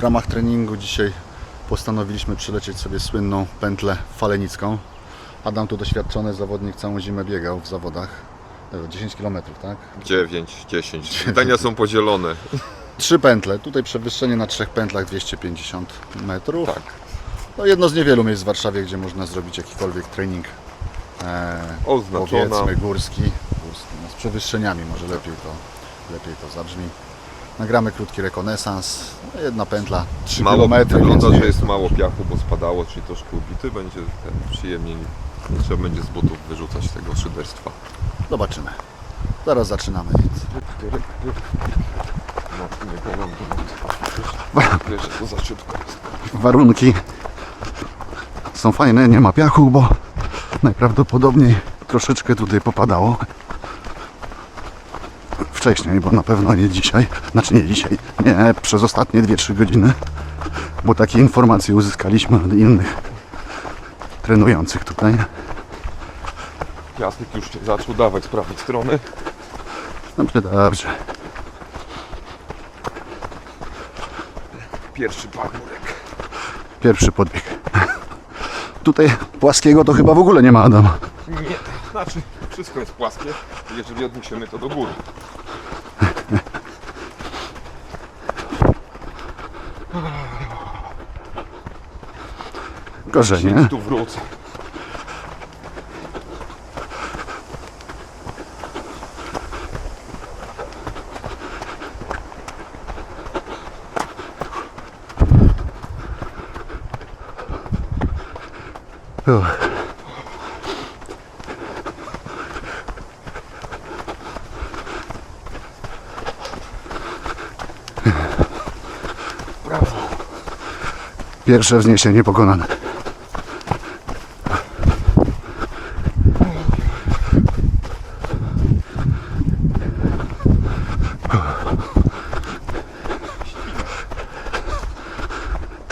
W ramach treningu dzisiaj postanowiliśmy przelecieć sobie słynną pętlę falenicką. Adam to doświadczony zawodnik, całą zimę biegał w zawodach. E, 10 km, tak? 9, 10. Pytania są podzielone. Trzy pętle. Tutaj przewyższenie na trzech pętlach 250 metrów. Tak. No jedno z niewielu miejsc w Warszawie, gdzie można zrobić jakikolwiek trening e, Oznaczona. powiedzmy górski, górski no, z przewyższeniami może lepiej to, lepiej to zabrzmi. Nagramy krótki rekonesans, jedna pętla 3 Mało, km. wygląda, że jest mało piachu, bo spadało, czyli troszkę ubity. Będzie ten przyjemnie. Nie trzeba będzie z butów wyrzucać tego szyderstwa. Zobaczymy. Zaraz zaczynamy. No, nie powiem, Wiesz, że to za szybko jest. Warunki są fajne, nie ma piachu, bo najprawdopodobniej troszeczkę tutaj popadało. Wcześniej, bo na pewno nie dzisiaj. Znaczy nie dzisiaj, nie przez ostatnie 2-3 godziny, bo takie informacje uzyskaliśmy od innych trenujących tutaj. Piasek już zaczął dawać z prawej strony. Dobrze, dobrze. Pierwszy pagórek. Pierwszy podbieg. Tutaj płaskiego to chyba w ogóle nie ma Adam. Nie, znaczy wszystko jest płaskie, jeżeli odniesiemy to do góry. Gorzej, nie? Dzień tu wrócę. Brawo. Pierwsze wzniesienie pokonane.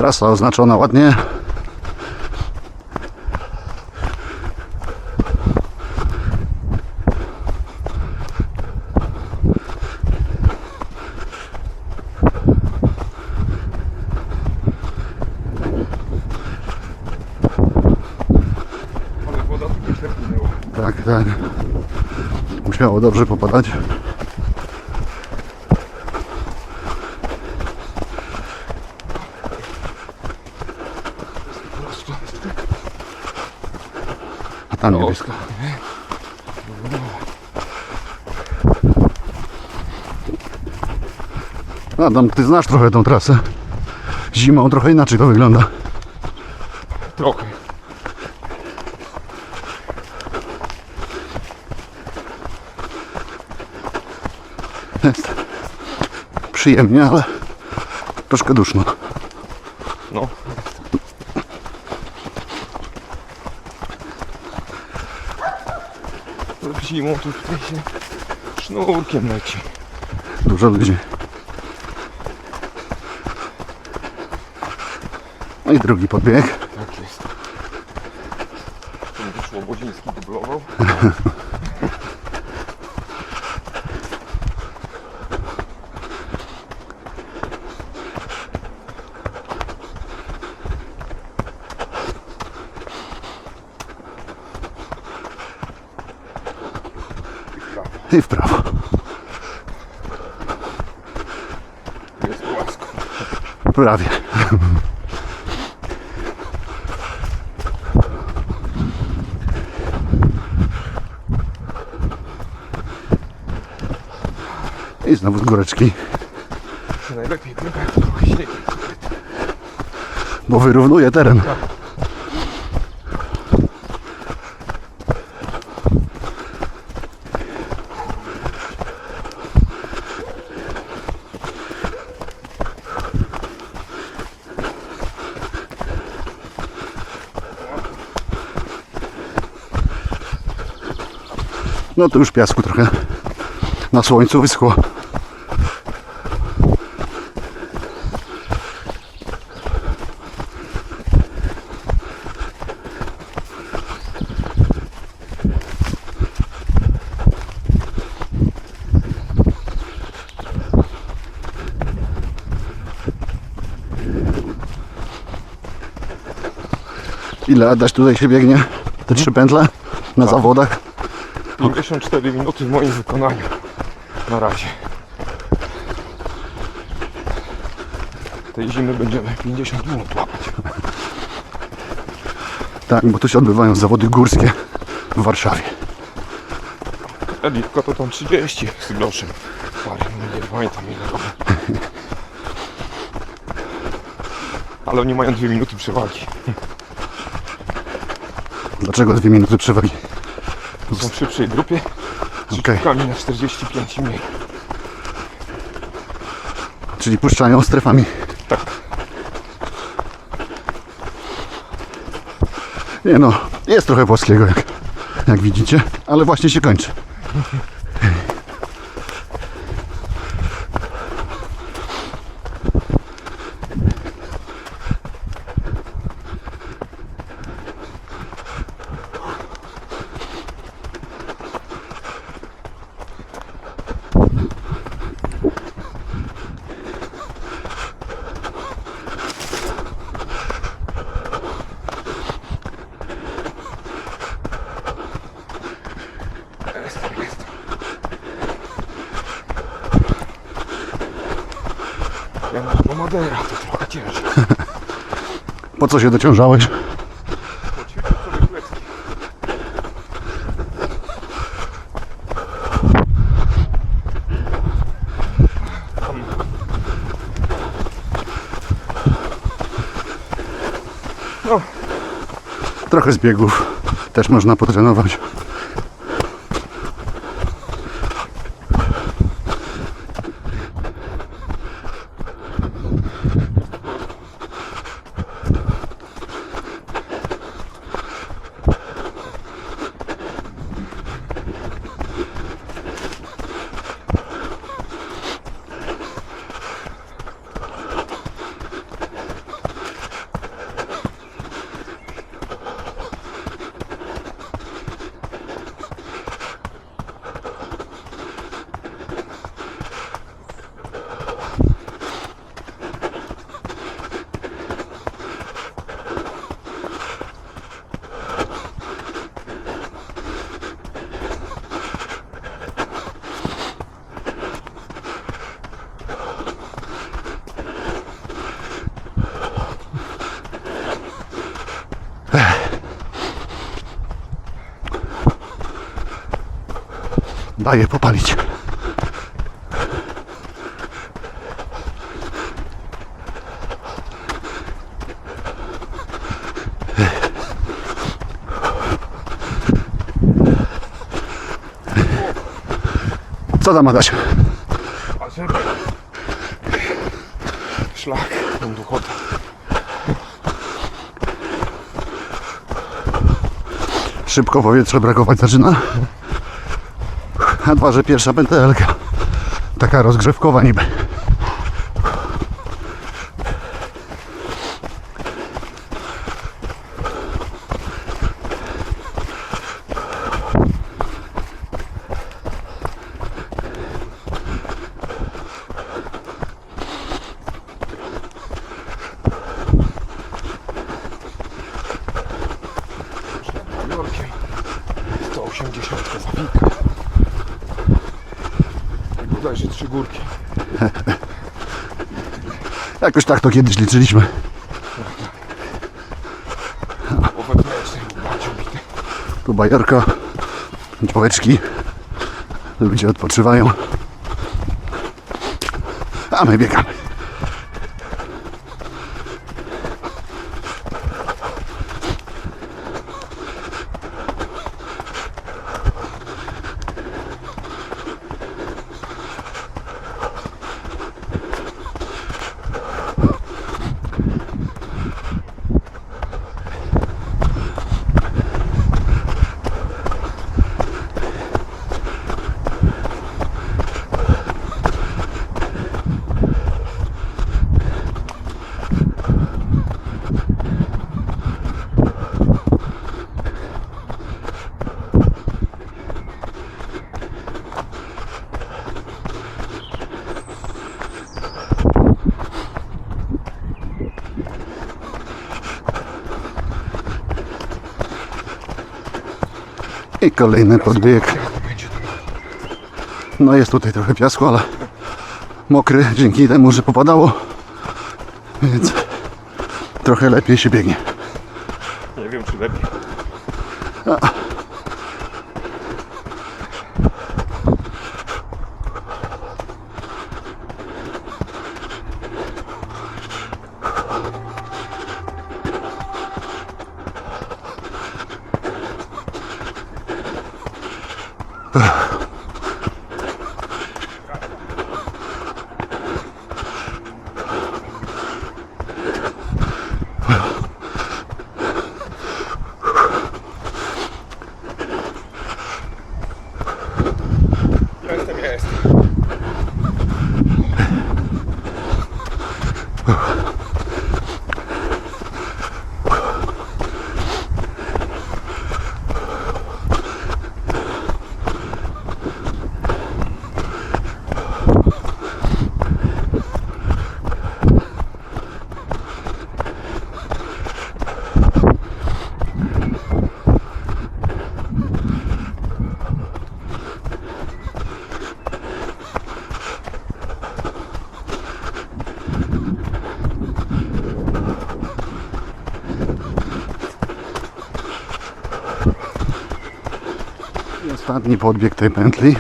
Trasa oznaczona ładnie. Tak, tak. Musiało dobrze popadać. Tam niebiesko. Adam, ty znasz trochę tą trasę. Zimą trochę inaczej to wygląda. Trochę. Jest przyjemnie, ale troszkę duszno. No. Zimą tu tutaj się sznurkiem leci. Dużo ludzi. No i drugi podbieg. Tak jest. Mi wyszło, Bodziński dublował. I w prawo. Jest płasko. Prawie. I znowu z góreczki, Najlepiej bo wyrównuje teren. No to już piasku trochę na słońcu wyschło. Ile Adaś tutaj się biegnie? Te trzy pętle na tak. zawodach. 54 minuty w moim wykonaniu. Na razie. Tej zimy będziemy 50 minut łapać. Tak, bo tu się odbywają zawody górskie w Warszawie. Elitka to tam 30 z groszem. Parę, no nie pamiętam ile. Ale oni mają dwie minuty przewagi. Dlaczego dwie minuty przewagi? Są w szybszej grupie. Z okay. na 45 i mniej. Czyli puszczają strefami. Tak. Nie no, jest trochę włoskiego, jak, jak widzicie, ale właśnie się kończy. Jest, jest. Pomadera, to trochę ciężej. Po co się dociążałeś? No, Trochę zbiegów też można potrenować. Daję popalić. Co tam Adaś? Szlak, mam duchota. Szybko powietrze brakować zaczyna. A dwa, że pierwsza pętelka. Taka rozgrzewkowa niby. I bodajże trzy górki. Jakoś tak to kiedyś liczyliśmy. Tu bajerka, działeczki. Ludzie odpoczywają. A my biegamy. I kolejny podbieg. No jest tutaj trochę piasku, ale mokry dzięki temu, że popadało. Więc trochę lepiej się biegnie. Nie wiem czy lepiej. Ostatni podbieg tej pętli.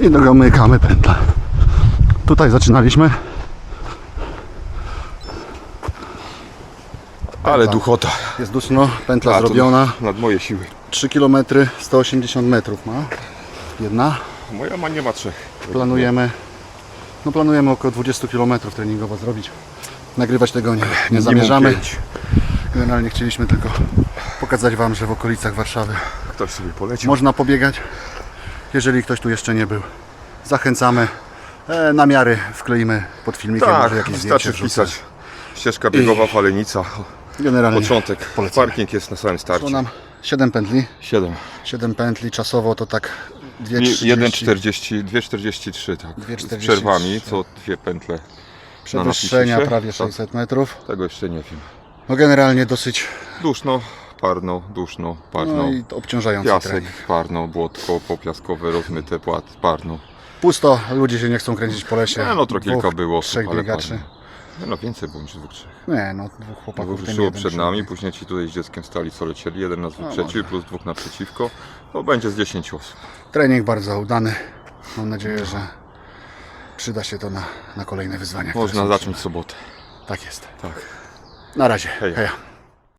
I domykamy pętlę. Tutaj zaczynaliśmy. Ale duchota. Jest duszno, pętla A, zrobiona. Nad moje siły. 3 km 180 metrów ma. Jedna. Moja ma nie ma trzech. Planujemy, no planujemy około 20 km treningowo zrobić. Nagrywać tego nie, nie zamierzamy. Generalnie chcieliśmy tylko pokazać Wam, że w okolicach Warszawy Ktoś sobie polecił. można pobiegać. Jeżeli ktoś tu jeszcze nie był, zachęcamy. E, namiary wkleimy pod filmikiem, Tak, może jakieś wystarczy zdjęcie wrzucę. wpisać. Ścieżka biegowa, falenica. Generalnie Początek. polecamy. Parking jest na samym starcie. nam 7 pętli. 7. 7 pętli czasowo to tak 2,30. 1,40, 2,43 tak. 2,43. Z przerwami, co dwie pętle. Przewyższenia się. prawie Tak. 600 metrów. Tego jeszcze nie wiem. No generalnie dosyć Duszno, parno, duszno, parno. no i obciążający Piasek, trening. parno, błotko, popiaskowe, rozmyte, płat, parno. Pusto, ludzie się nie chcą kręcić po lesie. Nie no, to kilka było, trzech biegaczy. parno. Nie no, więcej było niż dwóch, trzech. Nie no, dwóch Dwóch chłopaków. ten ruszyło przed nami, później ci tutaj z dzieckiem stali, co lecieli. Jeden nas No, wyprzedził, plus dwóch naprzeciwko. To będzie z 10 osób. Trening bardzo udany. Mam nadzieję, że przyda się to na, na kolejne wyzwania. które Można są zacząć sobotę. przed- Tak jest. Tak. Na razie. Hej. Heja.